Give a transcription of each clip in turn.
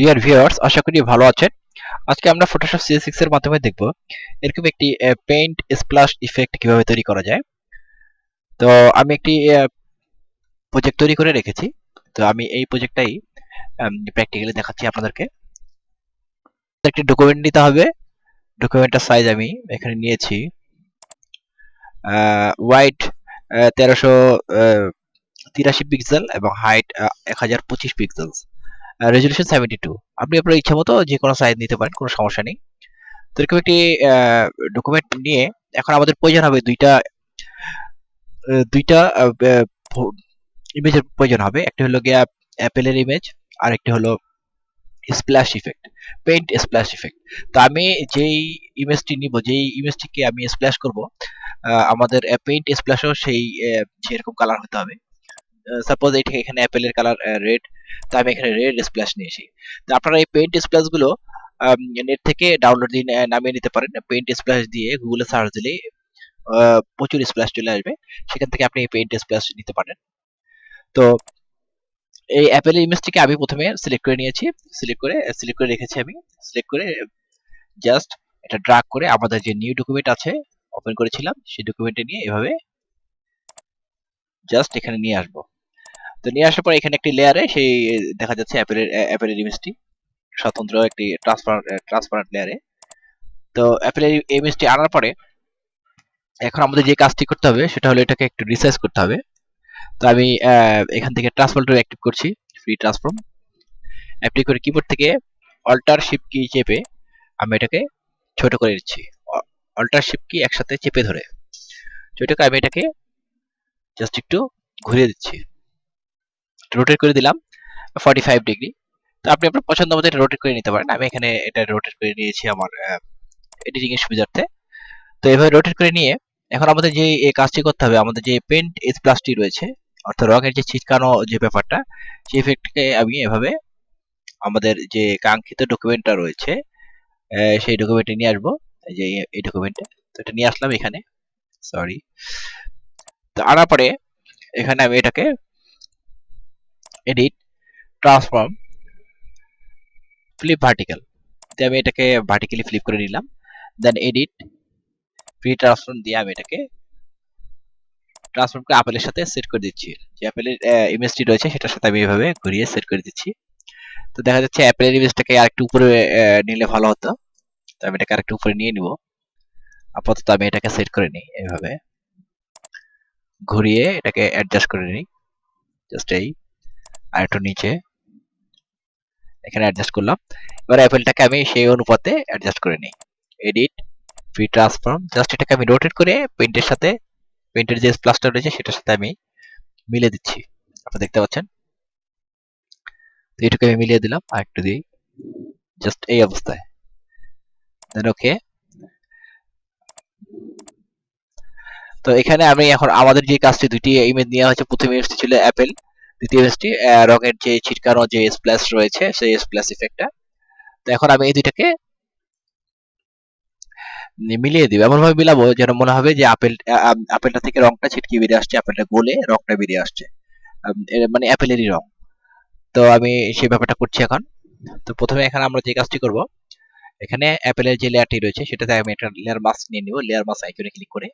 Dear viewers আশা করি ভালো আছেন। আজকে আমরা ফটোশপ সিএস সিক্স এর মাধ্যমে দেখব এরকম একটি পেইন্ট স্প্লাশ ইফেক্ট কীভাবে তৈরি করা যায়। তো আমি একটি প্রজেক্ট তৈরি করে রেখেছি। তো আমি এই প্রজেক্টটাই প্র্যাকটিক্যালি দেখাচ্ছি আপনাদেরকে। একটি ডকুমেন্ট নিতে হবে। ডকুমেন্টটার সাইজ আমি এখানে নিয়েছি হোয়াইট তেরোশো তিরাশি পিক্সেল এবং হাইট এক হাজার পঁচিশ পিক্সেলস রেজলিউশন সেভেন্টি টু আপনি আপনার ইচ্ছা মতো যে কোনো সাইজ নিতে পারেন, কোনো সমস্যা নেই। তো এরকম একটি ডকুমেন্ট নিয়ে এখন আমাদের প্রয়োজন হবে দুইটা দুইটা ইমেজের প্রয়োজন হবে। একটি হলো গিয়া অ্যাপেলের ইমেজ আর একটি হলো splash effect paint splash effect তো আমি যেই ইমেজটি নিব, যেই ইমেজটিকে আমি স্প্ল্যাশ করব আমাদের পেইন্ট স্প্ল্যাশও সেই সেরকম কালার হতে হবে। সাপোজ এটি এখানে অ্যাপেলের কালার রেড তো আমি এখানে রেড স্প্ল্যাশ নিয়েছি। তো আপনারা এই পেইন্ট স্প্ল্যাশগুলো নেট থেকে ডাউনলোড দিয়ে নামিয়ে নিতে পারেন। পেইন্ট স্প্ল্যাশ দিয়ে গুগলে সার্চ দিলে প্রচুর স্প্ল্যাশ চলে আসবে। সেখান থেকে আপনি এই পেইন্ট স্প্ল্যাশ নিতে পারেন। তো এই অ্যাপেলের ইমেজটিকে আমি প্রথমে সিলেক্ট করে নিয়েছি। সিলেক্ট করে সিলেক্ট করে রেখেছি আমি। সিলেক্ট করে জাস্ট এটা ড্রাগ করে আমাদের যে নিউ ডকুমেন্ট আছে ওপেন করেছিলাম। সেই ডকুমেন্টে নিয়ে এভাবে জাস্ট এখানে নিয়ে আসব। তো নিয়ে আসার পর এখানে একটি লেয়ারে সেই, দেখা যাচ্ছে অ্যাপেলের অ্যাপেলের ইমেজটি স্বতন্ত্র একটি ট্রান্সপারেন্ট ট্রান্সপারেন্ট লেয়ারে তো অ্যাপেলের ইমেজটি আনার পরে এখন আমাদের যে কাজটি করতে হবে, সেটা হলো এটাকে একটু রিসাইজ করতে হবে। তো আমি এখান থেকে ট্রান্সফর্ম টু অ্যাক্টিভ করছি ফ্রি ট্রান্সফর্ম অ্যাক্টিভ করে কিবোর্ড থেকে অল্টার শিপ কি চেপে আমি এটাকে ছোট করে দিচ্ছি অল্টার শিপ কি একসাথে চেপে ধরে। ছোট করে আমি এটাকে জাস্ট একটু ঘুরিয়ে দিচ্ছি। রোটেট করে দিলাম ফর্টি ফাইভ ডিগ্রি তো আপনি আপনার পছন্দ মতো এটা রোটেট করে নিতে পারেন। আমি এখানে এটা রোটেট করে নিয়েছি আমার এডিটিং এর সুবিধার্থে। তো এভাবে রোটেট করে নিয়ে এখন আমাদের যে এই কাজটি করতে হবে, আমাদের যে পেন্ট এস প্লাসটি রয়েছে, অর্থাৎ রঙের যে ছিটকানো যে ব্যাপারটা, সেই ইফেক্টকে আমি এভাবে আমাদের যে কাঙ্ক্ষিত ডকুমেন্টটা রয়েছে সেই ডকুমেন্টে নিয়ে আসব। যে এই ডকুমেন্টে তো এটা নিয়ে আসলাম এখানে। সরি তো আনার পরে এখানে আমি এটাকে এডিট ট্রান্সফর্ম ফ্লিপ ভার্টিক্যাল তো আমি এটাকে ভার্টিক্যালি ফ্লিপ করে নিলাম। দেন এডিট ফ্রি ট্রান্সফর্ম দিয়ে আমি এটাকে ট্রান্সফর্ম করে আপেলের সাথে সেট করে দিচ্ছি। যে অ্যাপেলের ইমেজটি রয়েছে, সেটার সাথে আমি এইভাবে ঘুরিয়ে সেট করে দিচ্ছি। তো দেখা যাচ্ছে অ্যাপেলের ইমেজটাকে আরেকটু উপরে নিলে ভালো হতো। তো আমি এটাকে আরেকটু উপরে নিয়ে নিব। আপাতত আমি এটাকে সেট করে নিই এইভাবে ঘুরিয়ে এটাকে অ্যাডজাস্ট করে নিই। জাস্ট এই। আর একটু নিচে। এখানে অ্যাডজাস্ট করলাম। এবার অ্যাপেলটাকে আমি সেই অনুপাতে অ্যাডজাস্ট করে নিই। এডিট ফ্রি ট্রান্সফর্ম জাস্ট এটাকে আমি রোটেট করে পেন্টের সাথে পেন্টের যে প্লাসটা রয়েছে সেটার সাথে আমি মিলে দিচ্ছি। আপনারা দেখতে পাচ্ছেন? তো এটুকু আমি মিলিয়ে দিলাম, আর একটু দিই। জাস্ট এই অবস্থায়। দেন ওকে তো এখানে আমি এখন আমাদের যে কাজটি দুটি ইমেজ নেওয়া হয়েছে, প্রথমে ইমেজটি ছিল অ্যাপেল দ্বিতীয় ইমেজটি রঙের যে ছিটকানো যে স্প্ল্যাশ রয়েছে, সেই স্প্ল্যাশ ইফেক্টটা তো এখন আমি এই দুইটাকে মিলিয়ে দিব। এমন ভাবে মিলাবো যেন মনে হবে যে আপেল আপেলটা থেকে রংটা ছিটকে বেরিয়ে আসছে, আপেলটা গলে রংটা বেরিয়ে আসছে। মানে অ্যাপেলেরই রং। তো আমি সেই ব্যাপারটা করছি এখন। তো প্রথমে এখানে আমরা যে কাজটি করব, এখানে অ্যাপেলের যে লেয়ারটি রয়েছে, সেটাতে আমি একটা লেয়ার মাস্ক নিয়ে নিব। লেয়ার মাস্ক আইকনে ক্লিক করে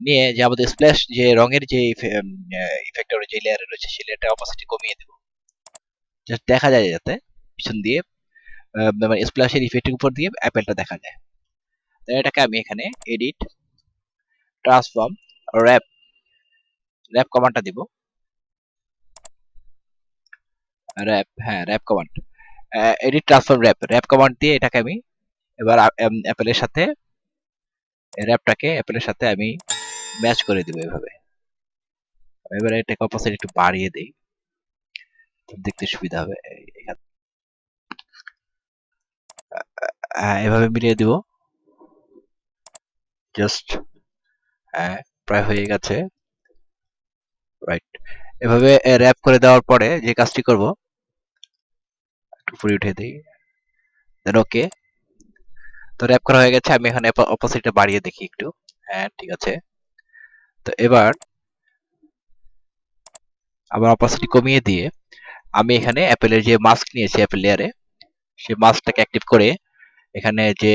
নিয়ে যে আমাদের স্প্ল্যাশ যে রঙের যে ইফেক্টর যে লেয়ারে রয়েছে সেই লেয়ারটা অপাসিটি কমিয়ে দেব। দেখা যায় যাতে পিছন দিয়ে মানে স্প্ল্যাশের ইফেক্টের উপর দিয়ে অ্যাপেলটা দেখা যায়। এটাকে আমি এখানে এডিট ট্রান্সফর্ম র্যাপ র্যাপ কমান্ডটা দিব। র্যাপ হ্যাঁ warp command edit transform warp warp command দিয়ে এটাকে আমি এবার অ্যাপেলের সাথে র্যাপটাকে অ্যাপেলের সাথে আমি ম্যাচ করে দিব এভাবে। এবারে এটাকে অপোজিট একটু বাড়িয়ে দেই। দেখতে সুবিধা হবে। এভাবে মিলিয়ে দিব। জাস্ট হ্যাঁ প্রায় হয়ে গেছে। রাইট এভাবে র্যাপ করে দেওয়ার পরে যে কাজটি করব, একটু উপরে উঠে দিই। দেন ওকে তো র্যাপ করা হয়ে গেছে। আমি এখানে অপোজিটে বাড়িয়ে দেখি একটু। হ্যাঁ ঠিক আছে। তো এবার আবার অপাসিটি কমিয়ে দিয়ে আমি এখানে অ্যাপেলের যে মাস্ক নিয়েছি, অ্যাপেল লেয়ারে সেই মাস্কটাকে অ্যাক্টিভ করে এখানে যে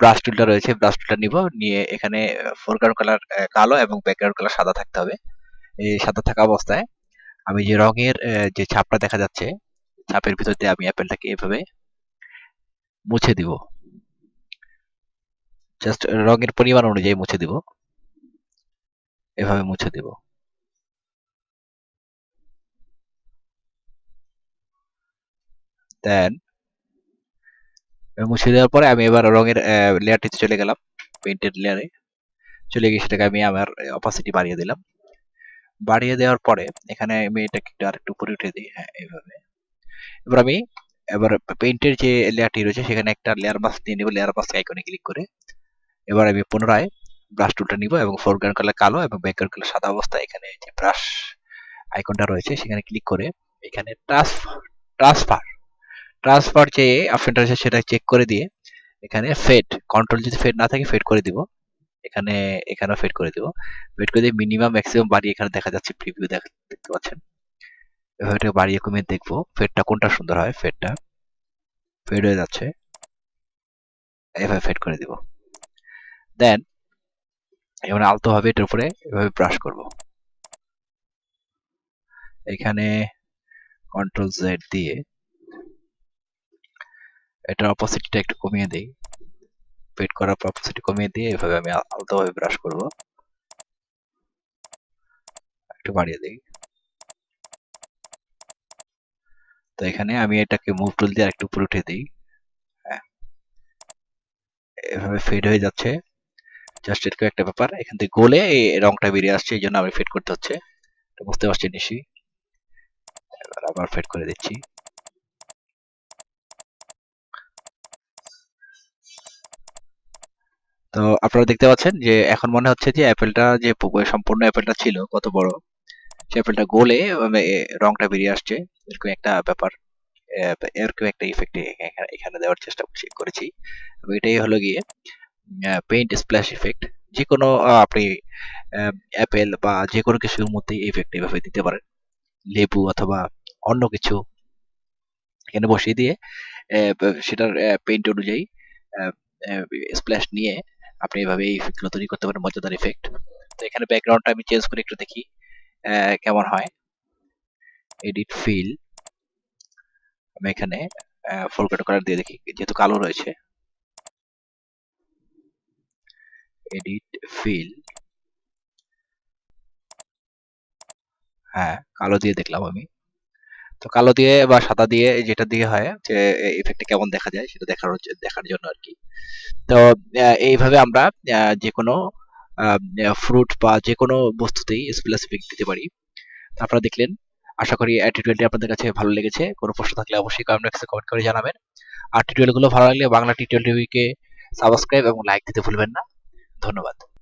ব্রাশ টুলটা রয়েছে ব্রাশ টুলটা নিব। নিয়ে এখানে ফোরগ্রাউন্ড কালার কালো এবং ব্যাকগ্রাউন্ড কালার সাদা থাকতে হবে। এই সাদা থাকা অবস্থায় আমি যে রঙের যে ছাপটা দেখা যাচ্ছে, ছাপের ভিতর দিয়ে আমি অ্যাপেলটাকে এভাবে মুছে দিব। জাস্ট রঙের পরিমাণ অনুযায়ী মুছে দিব। এভাবে মুছে দিব। দেন মুছে দেওয়ার পরে আমি এবার রঙের লেয়ারটিতে চলে গেলাম পেইন্টেড লেয়ারে চলে গিয়ে সেটাকে আমি আমার অপাসিটি বাড়িয়ে দিলাম। বাড়িয়ে দেওয়ার পরে এখানে আমি এটাকে একটু আরেকটু উপরে উঠে দিই হ্যাঁ এইভাবে। এবার আমি এবার পেইন্টের যে লেয়ারটি রয়েছে, সেখানে একটা লেয়ার মাস্ক দিয়ে নিব লেয়ার মাস্ক আইকনে ক্লিক করে। এবার আমি পুনরায় ব্রাশ টুলটা নিব এবং ফোরগ্রাউন্ড কালার কালো এবং ব্যাকগ্রাউন্ড কালার সাদা অবস্থায় এখানে যে ব্রাশ আইকনটা রয়েছে, সেখানে ক্লিক করে এখানে ট্রান্সফার ট্রান্সফার যে অপশনটা রয়েছে সেটা চেক করে দিয়ে এখানে ফেড কন্ট্রোল যদি ফেড না থাকে ফেড করে দিব। এখানে, এখানেও ফেড করে দিব। ফেড করে দিয়ে মিনিমাম ম্যাক্সিমাম বাড়িয়ে এখানে দেখা যাচ্ছে প্রিভিউ দেখতে পাচ্ছেন? এভাবে এটাকে বাড়িয়ে কমিয়ে দেখব ফেডটা কোনটা সুন্দর হয় ফেডটা ফেড হয়ে যাচ্ছে। এভাবে ফেড করে দিব। দেন এবার আলতো ভাবে এটার উপরে এভাবে ব্রাশ করব। এখানে কন্ট্রোল জেড দিয়ে এটার অপোজিটটা একটু কমিয়ে দেই। ফেড করার পর কমিয়ে দিয়ে এভাবে আমি আলতো ভাবে ব্রাশ করব। একটু বাড়িয়ে দেই। তো এখানে আমি এটাকে মুভ টুল দিয়ে একটু উপরে উঠে দিই। হ্যাঁ। এভাবে ফেড হয়ে যাচ্ছে। জাস্ট এরকম একটা ব্যাপার। এখান থেকে গোলে এই রংটা বেরিয়ে আসছে এই জন্য আমি ফেড করতে হচ্ছে। বুঝতে পারছি নিশ্চয়ই। এবার আবার ফেড করে দিচ্ছি। তো আপনারা দেখতে পাচ্ছেন যে এখন মনে হচ্ছে যে অ্যাপেলটা যে সম্পূর্ণ অ্যাপেলটা ছিল কত বড় সে অ্যাপেলটা গোলে মানে, রংটা বেরিয়ে আসছে। এরকম একটা ব্যাপার। এরকম একটা ইফেক্ট এখানে দেওয়ার চেষ্টা করছি এটাই হলো গিয়ে পেইন্ট স্প্ল্যাশ ইফেক্ট যে কোনো আপনি অ্যাপেল বা যে কোনো কিছুর মধ্যে ইফেক্ট এভাবে দিতে পারেন। লেবু অথবা অন্য কিছু এখানে বসিয়ে দিয়ে সেটার পেইন্ট অনুযায়ী স্প্ল্যাশ নিয়ে আপনি এভাবে এই ইফেক্টগুলো তৈরি করতে পারেন, মজাদার ইফেক্ট তো এখানে ব্যাকগ্রাউন্ডটা আমি চেঞ্জ করে একটু দেখি কেমন হয়। এডিট ফিল আমি এখানে ফোরগ্রাউন্ড কালার দিয়ে দেখি, যেহেতু কালো রয়েছে। এডিট ফিল হ্যাঁ কালো দিয়ে দেখলাম আমি। তো কালো দিয়ে বা সাদা দিয়ে যেটা দিয়ে হয় যে ইফেক্টটা কেমন দেখা যায় সেটা দেখার দেখার জন্য আর কি। তো এইভাবে আমরা যে কোনো ফ্রুট বা যে কোনো বস্তুতেই স্প্লাস ইফেক্ট দিতে পারি। আপনারা দেখলেন, আশা করি টিউটোরিয়ালটি আপনাদের কাছে ভালো লেগেছে। কোনো প্রশ্ন থাকলে অবশ্যই কমেন্ট বক্সে কমেন্ট করে জানাবেন। আর টিউটোরিয়ালগুলো ভালো লাগলে বাংলা টিউটোরিয়াল টিভিকে সাবস্ক্রাইব এবং লাইক দিতে ভুলবেন না। ধন্যবাদ।